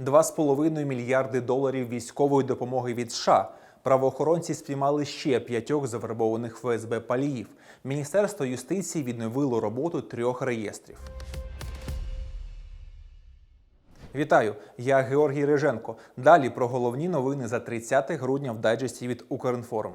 2,5 мільярди доларів військової допомоги від США. Правоохоронці спіймали ще п'ятьох завербованих ФСБ паліїв. Міністерство юстиції відновило роботу трьох реєстрів. Вітаю, я Георгій Риженко. Далі про головні новини за 30 грудня в дайджесті від Укрінформ.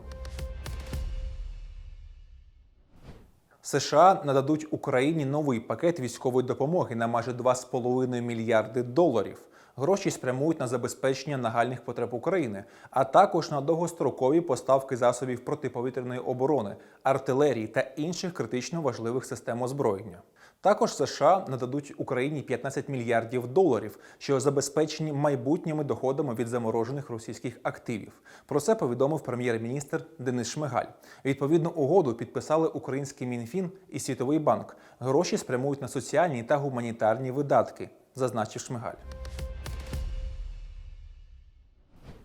США нададуть Україні новий пакет військової допомоги на майже 2,5 мільярди доларів. Гроші спрямують на забезпечення нагальних потреб України, а також на довгострокові поставки засобів протиповітряної оборони, артилерії та інших критично важливих систем озброєння. Також США нададуть Україні 15 мільярдів доларів, що забезпечені майбутніми доходами від заморожених російських активів. Про це повідомив прем'єр-міністр Денис Шмигаль. Відповідну угоду підписали український мінфін і Світовий банк. Гроші спрямують на соціальні та гуманітарні видатки, зазначив Шмигаль.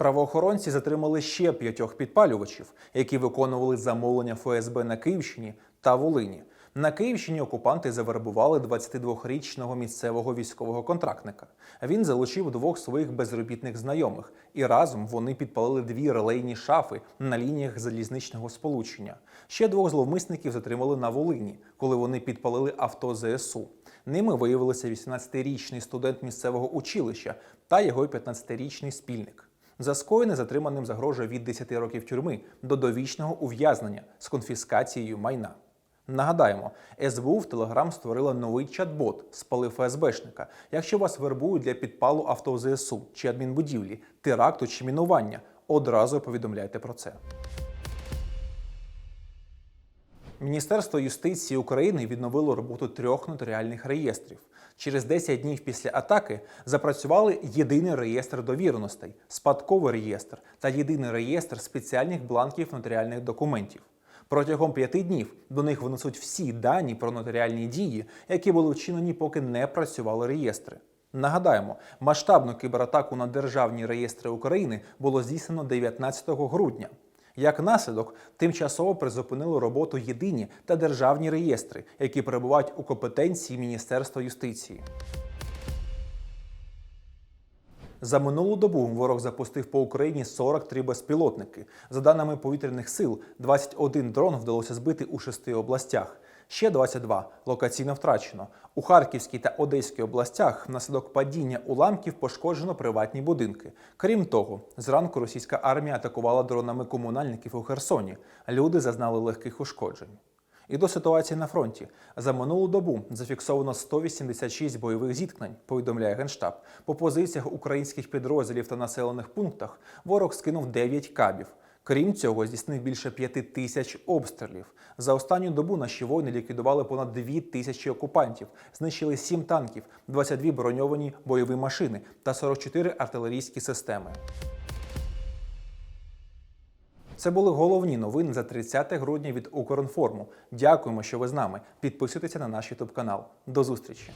Правоохоронці затримали ще п'ятьох підпалювачів, які виконували замовлення ФСБ на Київщині та Волині. На Київщині окупанти завербували 22-річного місцевого військового контрактника. Він залучив двох своїх безробітних знайомих, і разом вони підпалили дві релейні шафи на лініях залізничного сполучення. Ще двох зловмисників затримали на Волині, коли вони підпалили авто ЗСУ. Ними виявилися 18-річний студент місцевого училища та його 15-річний спільник. За скоєне затриманим загрожує від 10 років тюрми до довічного ув'язнення з конфіскацією майна. Нагадаємо, СБУ в Телеграм створила новий чат-бот спали ФСБшника. Якщо вас вербують для підпалу авто ЗСУ чи адмінбудівлі, теракту чи мінування, одразу повідомляйте про це. Міністерство юстиції України відновило роботу трьох нотаріальних реєстрів. Через 10 днів після атаки запрацювали єдиний реєстр довіреностей, спадковий реєстр та єдиний реєстр спеціальних бланків нотаріальних документів. Протягом п'яти днів до них винесуть всі дані про нотаріальні дії, які були вчинені, поки не працювали реєстри. Нагадаємо, масштабну кібератаку на державні реєстри України було здійснено 19 грудня. Як наслідок, тимчасово призупинили роботу єдині та державні реєстри, які перебувають у компетенції Міністерства юстиції. За минулу добу ворог запустив по Україні 43 безпілотники. За даними повітряних сил, 21 дрон вдалося збити у шести областях. Ще 22 локаційно втрачено. У Харківській та Одеській областях внаслідок падіння уламків пошкоджено приватні будинки. Крім того, зранку російська армія атакувала дронами комунальників у Херсоні. Люди зазнали легких ушкоджень. І до ситуації на фронті за минулу добу зафіксовано 186 бойових зіткнень, повідомляє генштаб. По позиціях українських підрозділів та населених пунктах ворог скинув 9 кабів. Крім цього, здійснив більше 5 тисяч обстрілів. За останню добу наші воїни ліквідували понад 2 тисячі окупантів, знищили 7 танків, 22 броньовані бойові машини та 44 артилерійські системи. Це були головні новини за 30 грудня від Укрінформу. Дякуємо, що ви з нами. Підписуйтеся на наш YouTube канал. До зустрічі!